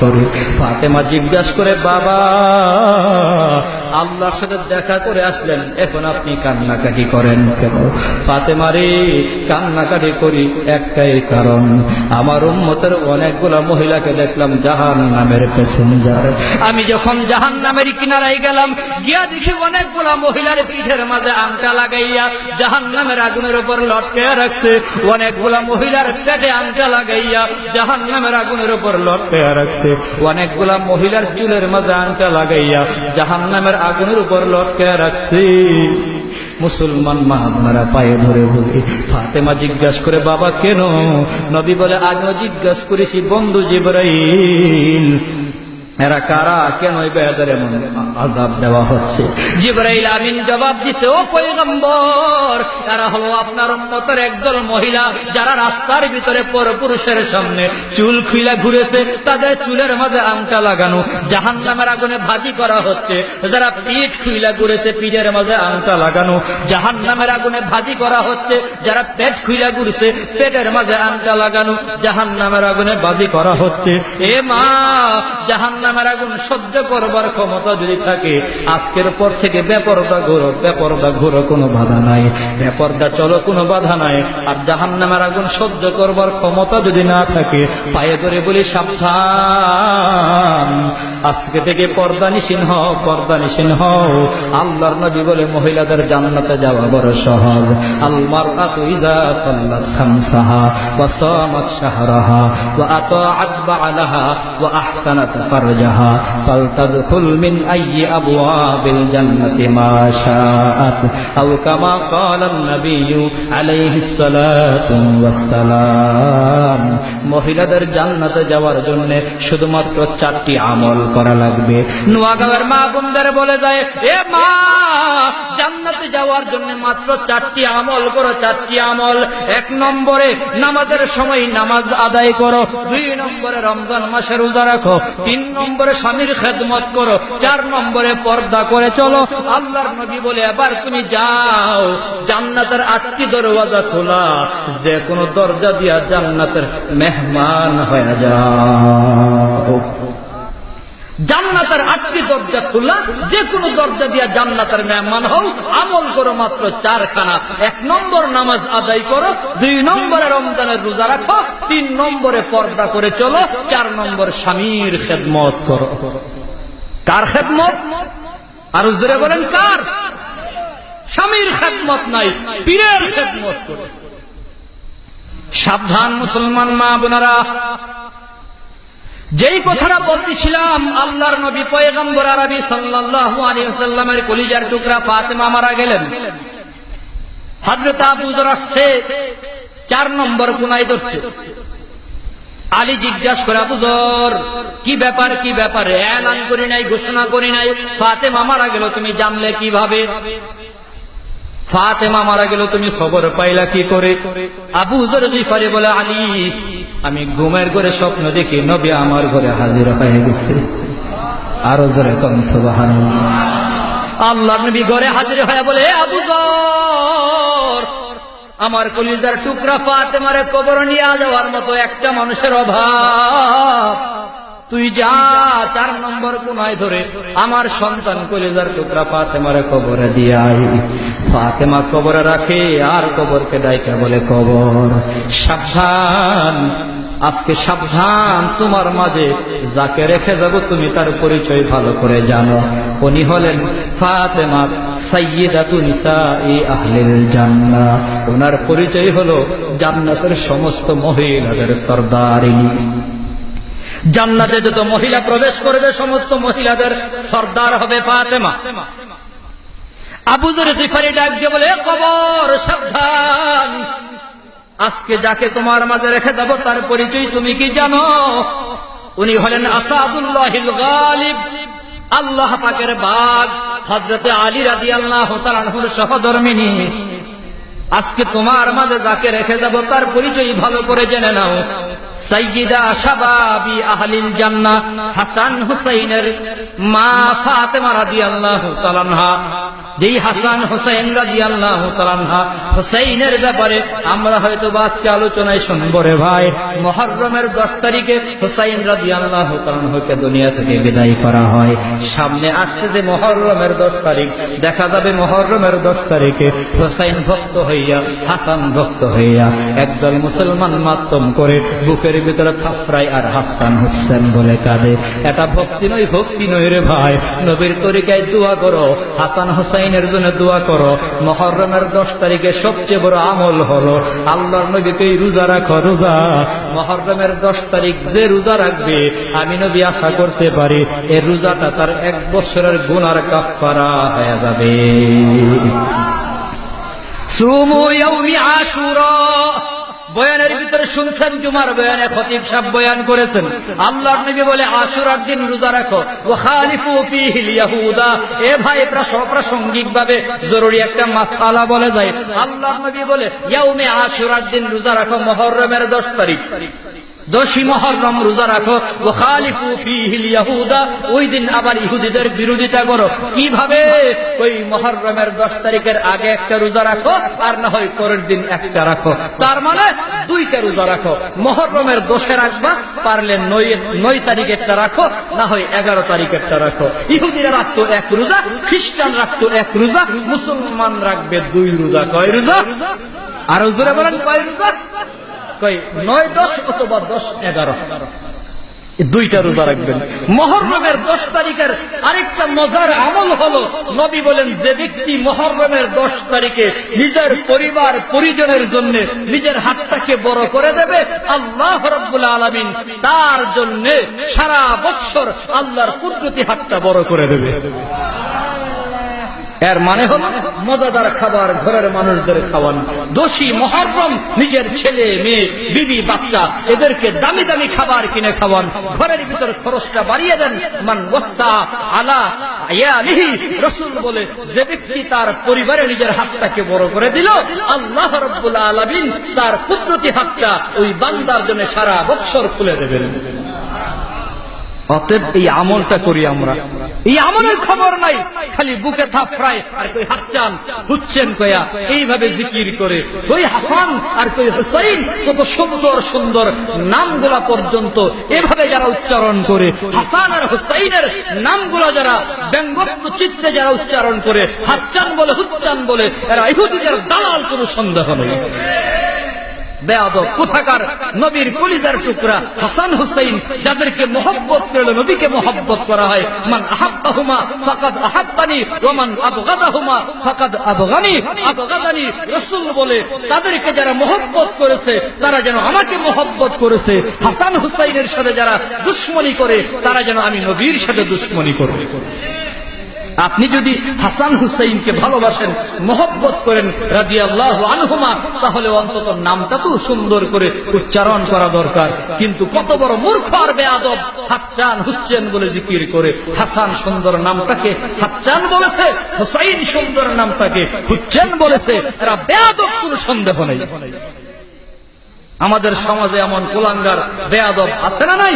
করে। ফাতেমা জিজ্ঞাসা করে, বাবা, আল্লাহর সাথে দেখা করে আসলেন, এখন আপনি কান্নাকাটি করেন কেন? ফাতেমা রে কান্নাকাটি করি একটাই কারণ, আমার উম্মতের অনেকগুলা মহিলাকে দেখলাম জাহান নামের প্যাসেঞ্জার। আমি যখন জাহান নামের কিনারায় গেলাম, গিয়া দেখি অনেকগুলা মহিলার পিঠের মাঝে আংটা লাগাইয়া জাহান নামের আগুনের উপর লটকে রাখছে। অনেকগুলা মহিলার পেটে আংটা লাগাইয়া জাহান নামের আগুনের উপর লটকে রাখছে। অনেকগুলা মহিলার চুলের মাঝে আংটা লাগাইয়া জাহান নামের আগুনের উপর লটকে রাখছি। মুসলমান মা আপনারা পায়ে ধরে বলি, ফাতেমা জিজ্ঞাসা করে, বাবা, কেন? নবী বলে আগেও জিজ্ঞাসা করেছি, বন্ধু জিব্রাইল এরা কারা? কেন এই বেয়াদের এমন আজাব দেওয়া হচ্ছে? জিব্রাইল আমিন জবাব দিছে, ও পয়গম্বর এরা হলো আপনার উম্মতের একদল মহিলা, যারা রাস্তার ভিতরে পরপুরুষের সামনে চুল খুইলা ঘুরেছে, তাদের চুলের মাঝে আংটা লাগানো জাহান নামের আগুনে ভাজি করা হচ্ছে, যারা পিঠ খুইলা ঘুরেছে, পিঠের মাঝে আংটা লাগানো জাহান নামের আগুনে ভাজি করা হচ্ছে, যারা পেট খুইলা ঘুরেছে, পেটের মাঝে আংটা লাগানো জাহান নামের আগুনে বাজি করা হচ্ছে। এ মা জাহান নামের আগুন সহ্য করবার ক্ষমতা যদি থাকে, আজকের পর থেকে বেপরদা ঘোরো বেপরদা ঘোরো, কোনো বাধা নাই। বেপরদা চলো, কোনো বাধা নাই। আর জাহান নামের আগুন সহ্য করবার ক্ষমতা যদি না থাকে, পায়ে ধরে বলি, সাবধান। আজকে থেকে পর্দা নিশীন হও, পর্দা নিশীন হও। আল্লাহর নবী বলে, মহিলাদের জান্নাতে যাওয়া বড় সহজ। আলমার আতু ইজা সাল্লাত খামসাহা ওয়া সামাত শাহরাহা ওয়া আতাআত বা'লাহা ওয়া আহসানাত মহিলাদের জান্নাতে যাওয়ার জন্য শুধুমাত্র চারটি আমল করা লাগবে। নোয়াগাঁওয়ের মা বোনদের বলে যায়, এ মা, জান্নাতে যাওয়ার জন্য মাত্র চারটি আমল করো, চারটি আমল। এক নম্বরে নামাজের সময় নামাজ আদায় করো, দুই নম্বরে রমজান মাসে রোজা রাখো, তিন নম্বরে স্বামীর খেদমত করো, চার নম্বরে পর্দা করে চলো। আল্লাহর নবী বলে, এবার তুমি যাও, জান্নাতের আটটি দরওয়াজা খোলা যে কোনো দরজা দিয়া জান্নাতের মেহমান হয়ে যাও। জান্নাতের আটটি দরজা খোলা যে কোনো দরজা দিয়া জান্নাতের মেহমান হও, আমল করো মাত্র চারখানা। এক নম্বর নামাজ আদায় করো, দুই নম্বরে রমজানের রোজা রাখো, তিন নম্বরে পর্দা করে চলো, চার নম্বর স্বামীর খেদমত করো। কার খেদমত? আর জোরে বলেন, কার? স্বামীর খেদমত নাই, পীরের খেদমত করো। সাবধান মুসলমান মা বোনারা যেই কথাটা বলতেছিলাম, আল্লাহর নবী পয়গম্বর আরবি সাল্লাল্লাহু আলাইহি ওয়াসাল্লামের কলিজার টুকরা ফাতেমা মারা গেলেন। হযরত আবু যর আসছে, চার নম্বর কোনায় ধরছে। আলী জিজ্ঞাসা করে, আবু যর, কি ব্যাপার কি ব্যাপার? এলান করি নাই, ঘোষণা করি নাই। ফাতেমা মারা গেল, তুমি জানলে কীভাবে? ফাতেমা মারা গেল, তুমি খবর পাইলা কি করে? আবু জর জিফারি বলে, আলী আমি ঘুমের ঘরে স্বপ্ন দেখি নবী আমার ঘরে হাজির হয়ে গেছে। আরও জোরে কম সুবহান আল্লাহ নবী ঘরে হাজির হয়ে বলে, আবু আমার কলিজার টুকরা ফাতেমারে কবর নিয়ে যাওয়ার মতো একটা মানুষের অভাব। তুই যা, চার নম্বর কোনায় ধরে আমার সন্তান কলিজার টুকরা ফাতেমারে কবরে দিয়ে আই ফাতেমা কবরে রাখে, আর কবরকে ডাইকা বলে, কবর, সাবধান আজকে সাবধান তোমার মাঝে, যাকে রেখে যাব তুমি তার পরিচয় ভালো করে জানো। উনি হলেন ফাতেমা সাইয়্যিদাতু নিসাই আহলিল ওনার পরিচয় হলো জান্নাতের সমস্ত মহিলাদের সর্দারিনী। জান্নাতে যত মহিলা প্রবেশ করবে, সমস্ত মহিলাদের সর্দার হবে ফাতেমা। আবুজুর ডাক দিয়ে বলে কবর, সাবধান! আজকে যাকে তোমার মাঝে রেখে দেব, তার পরিচয় তুমি কি জানো? উনি হলেন আসাদুল্লাহিল গালিব, আল্লাহ পাকের বাঘ হজরতে আলী রাজি আল্লাহ তালানহুর সহধর্মিনী। আজকে তোমার মাঝে যাকে রেখে দেবো, তার পরিচয় ভালো করে জেনে নাও। সাইয়্যিদা শাবাবি আহলিল জান্নাহ হাসান হুসাইনের মা ফাতেমা রাদিয়াল্লাহু যেই হাসান রাদিয়াল্লাহু ব্যাপারে আমরা হয়তো আজকে আলোচনায় ভাই। মুহররমের 10 তারিখে রাদিয়াল্লাহু দুনিয়া থেকে বিদায় করা হয়। সামনে আসতেছে মুহররমের 10 তারিখ। দেখা যাবে মুহররমের 10 তারিখে হুসাইন ভক্ত হইয়া, হাসান ভক্ত হইয়া একদল মুসলমান মাতম করে বুকের ভিতরে থাফরাই আর হাসান হুসেন বলে কাঁদে। এটা ভক্তি নয় ভক্তি নয় রে ভাই। নবীর তরিকায় দোয়া করো, হাসান হুসাইনের জন্য দোয়া করো। মহরমের দশ তারিখে সবচেয়ে বড় আমল হলো আল্লাহর নবীকে রোজা রাখো, রোজা। মহরমের দশ তারিখ যে রোজা রাখবে, আমি নবী আশা করতে পারি এই রোজাটা তার এক বছরের গুনার কাফারা হয়ে যাবে। সুমু আশুরা বয়ানের ভিতরে শুনছেন জুমার বয়ানে খতিব সাহেব বয়ান করেছেন। আল্লাহর নবী বলে, আশুরার দিন রোজা রাখো। ও খালিফু ফিহিল ইয়াহুদা। এ ভাই প্রাসঙ্গিক ভাবে জরুরি একটা মাসআলা বলে যায়। আল্লাহর নবী বলে, ইয়াউমে আশুরার দিন রোজা রাখো মুহররমের 10 তারিখ। দশী মহরম রোজা রাখো। ও খালিফু ফিহিল ওই দিন আবার ইহুদিদের বিরোধিতা করো। কীভাবে? ওই মহরমের দশ তারিখের আগে একটা রোজা রাখো, আর না হয় পরের দিন একটা রাখো। তার মানে দুইটা রোজা রাখো। মহরমের দোষে রাখবা, পারলে নয় তারিখেরটা রাখো, না হয় এগারো তারিখেরটা রাখো। ইহুদিরা রাখতো এক রোজা, খ্রিস্টান রাখতো এক রোজা, মুসলমান রাখবে দুই রোজা। কয় রোজা? আর জোরে বলেন, কয় রোজা? কয়, নয় দশ অথবা দশ এগারো। দুইটা রোজা রাখবেন। মহরমের দশ তারিখের আরেকটা মজার আমল নবী বলেন, যে ব্যক্তি মহরমের দশ তারিখে নিজের পরিবার, পরিজনের জন্য নিজের হাতটাকে বড় করে দেবে, আল্লাহ রব্বুল আলমিন তার জন্য সারা বৎসর আল্লাহর কুদরতি হাতটা বড় করে দেবে। এর মানে হল মজাদার খাবার ঘরের মানুষদের খাওয়ান। দোষী মহরম, নিজের ছেলে, মেয়ে, বিবি, বাচ্চা, এদেরকে দামি দামি খাবার কিনে খাওয়ান। ঘরের ভিতর খরচটা বাড়িয়ে দেন। মান ওয়াসা আলা আয়ালিহি, রাসূল বলে, যে ব্যক্তি তার পরিবারে নিজের হাতটাকে বড় করে দিল, আল্লাহ রাব্বুল আলামিন তার কুদরতি হাতটা ওই বান্দার জন্য সারা বৎসর খুলে দেবেন। অতএব এই আমলটা করি আমরা। এই আমলের খবর নাই, খালি বুকে থাপড়ায় আর কই হাচ্চান হুচ্ছেন কয়া, এইভাবে জিকির করে। কই হাসান আর কই হুসাইন, কত সুন্দর সুন্দর নামগুলা পর্যন্ত এভাবে যারা উচ্চারণ করে, হাসান আর হুসাইনের নামগুলা যারা ব্যঙ্গত্ব চিত্রে যারা উচ্চারণ করে হাচ্চান বলে হুচ্চান বলে, এরা ইহুদিদের দালাল কোনো সন্দেহ নেই। যাদেরকে করলে নবীকে করা হয়। তাদেরকে যারা মহব্বত করেছে, তারা যেন আমাকে মহব্বত করেছে। হাসান হুসাইনের সাথে যারা দুশ্মনী করে, তারা যেন আমি নবীর সাথে দুশ্মনী করবে আপনি যদি হাসান হুসাইনকে ভালোবাসেন, মহব্বত করেন রাজি আল্লাহ আনহুমা, তাহলে অন্তত নামটা তো সুন্দর করে উচ্চারণ করা দরকার। কিন্তু কত বড় মূর্খ আর বেয়াদব হাচ্চান হুচ্ছেন বলে জিকির করে হাসান সুন্দর নামটাকে হাচ্চান বলেছে, হুসাইন সুন্দর নামটাকে হুচ্ছেন বলেছে, এরা বেয়াদব কোনো সন্দেহ নেই। আমাদের সমাজে এমন কুলাঙ্গার, বেয়াদব আছে না নাই?